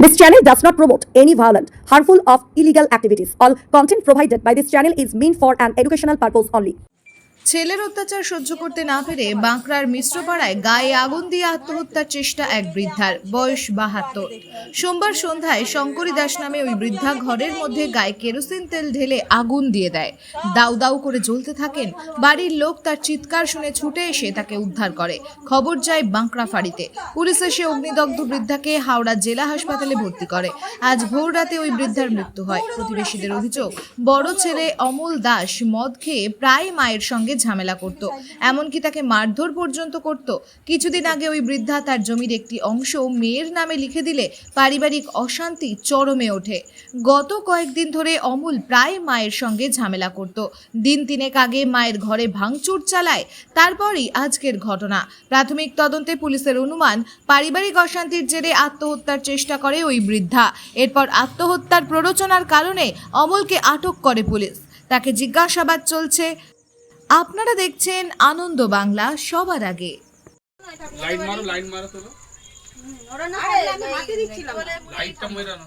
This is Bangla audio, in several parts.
This channel does not promote any violent, harmful, or illegal activities. All content provided by this channel is meant for an educational purpose only. ছেলের অত্যাচার সহ্য করতে না পেরে বাঁকড়ার মিশ্রপাড়ায় গায়ে আগুন দিয়ে আত্মহত্যার চেষ্টা এক বৃদ্ধার বয়স বাহাত্তর। সোমবার সন্ধ্যায় শঙ্করী দাস নামে ওই বৃদ্ধা ঘরের মধ্যে গায়ে কেরোসিন তেল ঢেলে আগুন দিয়ে দেয়। দাউ দাউ করে জ্বলতে থাকেন, বাড়ির লোক তার চিৎকার শুনে ছুটে এসে তাকে উদ্ধার করে। খবর যায় বাঁকড়া ফাঁড়িতে। পুলিশ এসে অগ্নিদগ্ধ বৃদ্ধাকে হাওড়া জেলা হাসপাতালে ভর্তি করে। আজ ভোর রাতে ওই বৃদ্ধার মৃত্যু হয়। প্রতিবেশীদের অভিযোগ, বড় ছেলে অমল দাস মদ খেয়ে প্রায় মায়ের সঙ্গে ঝামেলা করত। এমনকি তাকে মারধর পর্যন্ত করত। কিছুদিন আগে ওই বৃদ্ধা তার জমির একটি অংশ মেয়ের নামে লিখে দিলে পারিবারিক অশান্তি চরমে ওঠে। গত কয়েকদিন ধরে অমল প্রায় মায়ের সঙ্গে ঝামেলা করত। দিন তিনেক আগে মায়ের ঘরে ভাঙচুর চালায়, তারপরই আজকের ঘটনা। প্রাথমিক তদন্তে পুলিশের অনুমান, পারিবারিক অশান্তির জেরে আত্মহত্যার চেষ্টা করে ওই বৃদ্ধা। এরপর আত্মহত্যার প্ররোচনার কারণে অমলকে আটক করে পুলিশ। তাকে জিজ্ঞাসাবাদ চলছে। আপনারা দেখছেন আনন্দ বাংলা সবার আগে। লাইট মারো লাইট মারো তোলো ওরা না আমি হাতে দিচ্ছিলাম লাইটটা মেরানো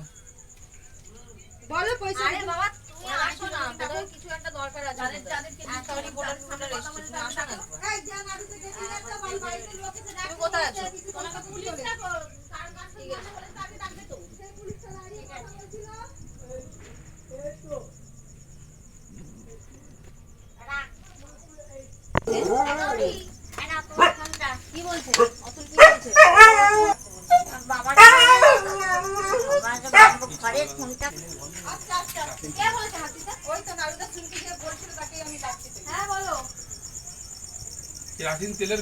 বলো পয়সা আরে বাবা তুমি আসো না। বোধহয় কিছু একটা দরকার আছে। যাদের যাদেরকে দিতে হবে রিপোর্টার ফোটার তুমি আসো না এই জান আমি দেখি না। বাড়ি বাড়িতে লোকে কোথায় আছো তোমাকে পুলিশ ডাকো কার কাছে ঠিক আছে বলে তাকে ডাকবে তো সেই পুলিশটা দাঁড়িয়ে কথা বলছিল কি বলছে অতুল কি বলছে আচ্ছা আচ্ছা কে বলেছে হাতিটা ওই তো নারুদা শুনতে গিয়ে বলছিল তাকে আমি ডাকছি হ্যাঁ বলো কেরাসিন তেলের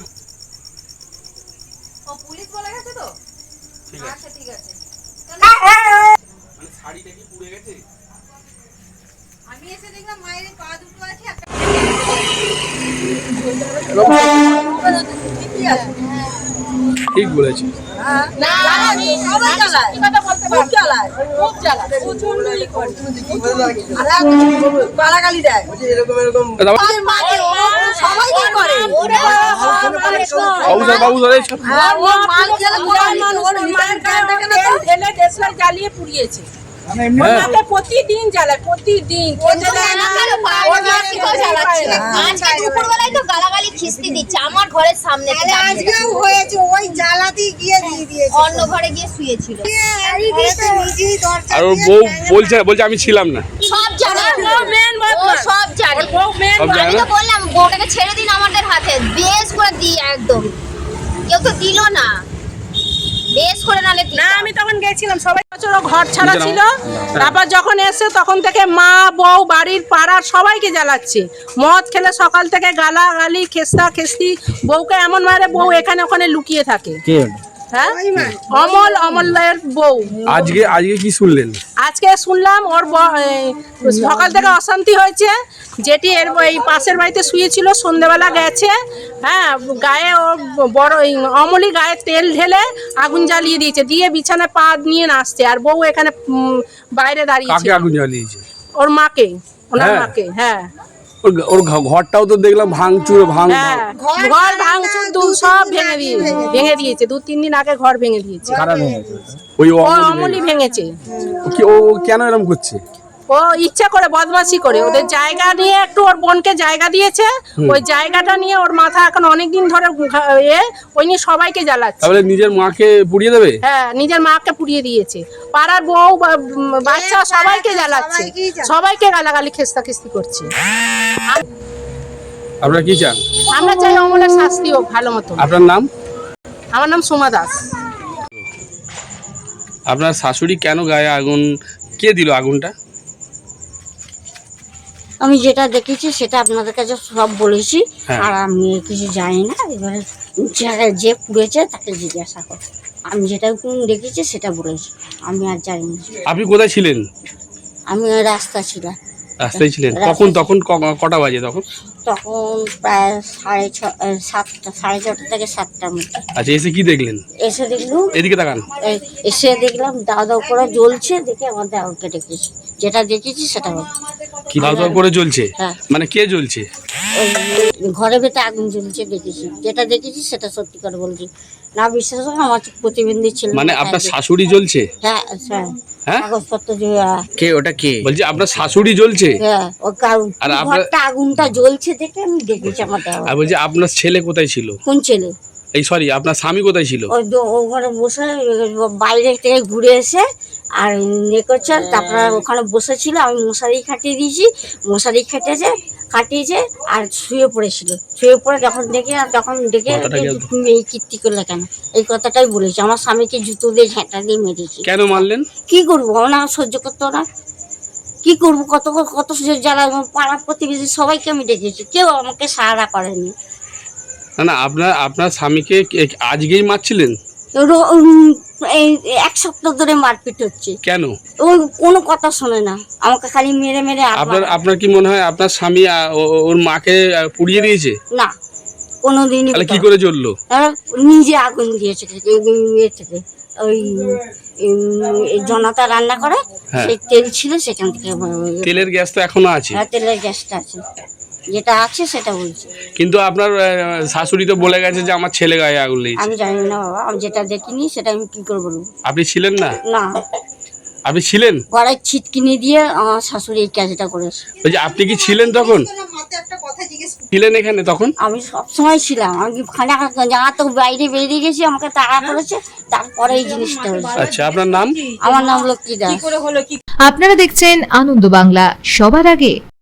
ও পুলিশ বলে গেছে তো? আচ্ছা ঠিক আছে। মানে শাড়িটা কি পুড়ে গেছে? আমি এসে দেখলাম মায়ের পা দুটো আছে ঠিক বলেছি জ্বালায় পুড়িয়েছে। ওনাকে প্রতিদিন জ্বালায় প্রতিদিন। খেতে দেয় না, ওর মাসিকেও জ্বালাচ্ছে আজকে দুপুরবেলায় তো গালাগালি খিস্তি দিচ্ছে আমার ঘরের সামনে আজকেও হয়েছে ওই জ্বালাতেই গিয়ে দিয়ে দিয়েছে। অন্য ঘরে গিয়ে শুয়েছিল। আর বউ বলছে বলছে আমি ছিলাম না। সব জানে। ও সব জানে। ও সব জানে আমি তো বললাম বউটাকে ছেড়ে দিন আমাদের হাতে। বেশ করে দিই একদম। কেউ তো দিল না। বেশ করে নালে না আমি তখন গেছিলাম সবাই বছর ঘর ছাড়া ছিল। তারপর যখন এসে তখন থেকে মা বউ বাড়ির পাড়ার সবাইকে জ্বালাচ্ছে। মদ খেলে সকাল থেকে গালাগালি খেস্তা খেস্তি বউকে এমন মারে বউ এখানে ওখানে লুকিয়ে থাকে। হ্যাঁ? অমল অমলের বউ। আজকে আজকে কি শুনলেন? আজকে শুনলাম ওর ব- সকাল থেকে অশান্তি হয়েছে। যেটি এর এই পাশের বাড়িতে শুয়েছিল সন্ধেবেলা গেছে। হ্যাঁ গায়ে ওর বড় অমলি গায়ে তেল ঢেলে আগুন জ্বালিয়ে দিয়েছে। দিয়ে বিছানায় পা নিয়ে নাচছে। আর বউ এখানে বাইরে দাঁড়িয়েছে আগুন জ্বালিয়েছে? ওর মাকে ওনার হ্যাঁ। মাকে হ্যাঁ। ওর ওর ঘ- ঘরটাও তো দেখলাম ভাঙচুর ভাঙ হ্যাঁ ঘর ভাঙচুর দু সব ভেঙে দিয়েছে ভেঙে দিয়েছে। দু তিন দিন আগে ঘর ভেঙে দিয়েছে। ওই ও অমলি অমলি ভেঙেছে। ও কি- ও ও কেন এরকম করছে? ও ইচ্ছা করে বদমাশি করে। ওদের জায়গা নিয়ে একটু ওর বোনকে জায়গা দিয়েছে। ওই জায়গাটা নিয়ে ওর মাথা এখন অনেক দিন ধরে এ ওই নিয়ে সবাইকে জ্বালাচ্ছে। তাহলে নিজের মাকে পুড়িয়ে দেবে? হ্যাঁ নিজের মাকে পুড়িয়ে দিয়েছে। পাড়ার বউ বাচ্চা সবাইকে জ্বালাচ্ছে। সবাইকে গালাগালি খেস্তা খেস্তি করছে। আপনারা কি চান? আমরা চাই অমলের শাস্তি হোক ভালো মতো আপনার নাম? আমার নাম সোমা দাস। আপনার শাশুড়ি কেন গায়ে আগুন কে দিল আগুনটা? আমি যেটা দেখেছি সেটা আপনাদের কাছে সব বলেছি। হ্যাঁ। আর আমি কিছু জানি না এবারে যে- যে পুড়েছে তাকে জিজ্ঞাসা করো। আমি যেটা দেখেছি সেটা বলেছি আমি আর জানি না। আপনি কোথায় ছিলেন? আমি রাস্তা ছিলাম। রাস্তায় ছিলেন। কখন তখন কটা বাজে তখন? তখন প্রায় সাড়ে ছ সাতটা সাড়ে ছটা থেকে সাতটার মধ্যে। আচ্ছা এসে কি দেখলেন? এসে দেখলুম এদিকে তাকান। এসে দেখলাম দাও করে জ্বলছে দেখে আমার দেওয়াকে ডেকেছি। যেটা দেখেছি সেটা দাও দাও করে জ্বলছে? হ্যাঁ। মানে কে জ্বলছে? ওই ঘরে ভেতরে আগুন জ্বলছে দেখেছি। যেটা দেখেছি সেটা সত্যি করে বলছি। না বিশ্বাস হয় আমার প্রতিবন্ধী ছিল মানে আপনার শাশুড়ি জ্বলছে? হ্যাঁ হ্যাঁ। হ্যাঁ? কাগজপত্র যে আহ, কে ওটা কে? বলছি আপনার শাশুড়ি জ্বলছে? হ্যাঁ ও কারণ আর আপনার- ঘরটা আগুনটা জ্বলছে দেখে আমি দেখেছি আমার দেওয়া। আর বলছি আপনার ছেলে কোথায় ছিল? কোন ছেলে? এই সরি আপনার স্বামী কোথায় ছিল? ওই দো- ও ঘরে বসে বাইরে থেকে ঘুরে এসে আর ইয়ে করছে তারপরে ওখানে বসেছিল আমি মশারি খাটিয়ে দিয়েছি মশারি খেটেছে কাটিয়েছে আর শুয়ে পড়েছিল। শুয়ে পড়ে যখন দেখে আর তখন দেখে তুমি এই কীর্তি করলে কেন? এই কথাটাই বলেছি। আমার স্বামীকে জুতো দিয়ে ঝেঁটা দিয়ে মেরেছি। কেন মারলেন? কি করব? না সহ্য করতো না। কি করব? কত কত যারা পাড়া প্রতিবেশী সবাইকে আমি ডেকেছি। কেউ আমাকে সাহারা করেনি। না না আপনার আপনার স্বামীকে কে- আজকেই মারছিলেন? এই এক সপ্তাহ ধরে মারপিট হচ্ছে। কেন? ওই কোনো কথা শোনে না। আমাকে খালি মেরে মেরে আপনার আপনার কি মনে হয় আপনার স্বামী ও- ও- ওর মাকে পুড়িয়ে দিয়েছে? না কোনোদিনই তাহলে কি করে জ্বললো? নিজে আগুন দিয়েছে ইয়ে থেকে ওই উম, এই জনতা রান্না করে হ্যাঁ। সেই তেল ছিল সেখান থেকে তেলের গ্যাস তো এখনও আছে। হ্যাঁ, তেলের গ্যাসটা আছে। যেটা আছে সেটা বলছি। কিন্তু আপনার শাশুড়ি তো বলে গেছে যে আমার ছেলে গায়ে আগুন লেগেছে। আমি জানি না বাবা আমি যেটা দেখিনি সেটা আমি কি করে বলব? আপনি ছিলেন না? না। আপনি ছিলেন? গড়াই ছিটকিনি দিয়ে আমার শাশুড়ি এই কাজটা করেছে। বলছি আপনি কি ছিলেন তখন? ছিলেন এখানে তখন? আমি সবসময় ছিলাম। আমি খানা জামা তো বাইরে বেরিয়ে গেছি আমাকে তাড়া করেছে তারপরে এই জিনিসটা হয়েছে। আচ্ছা আপনার নাম? আমার নাম লক্ষ্মী দাস। আপনারা দেখছেন আনন্দ বাংলা সবার আগে।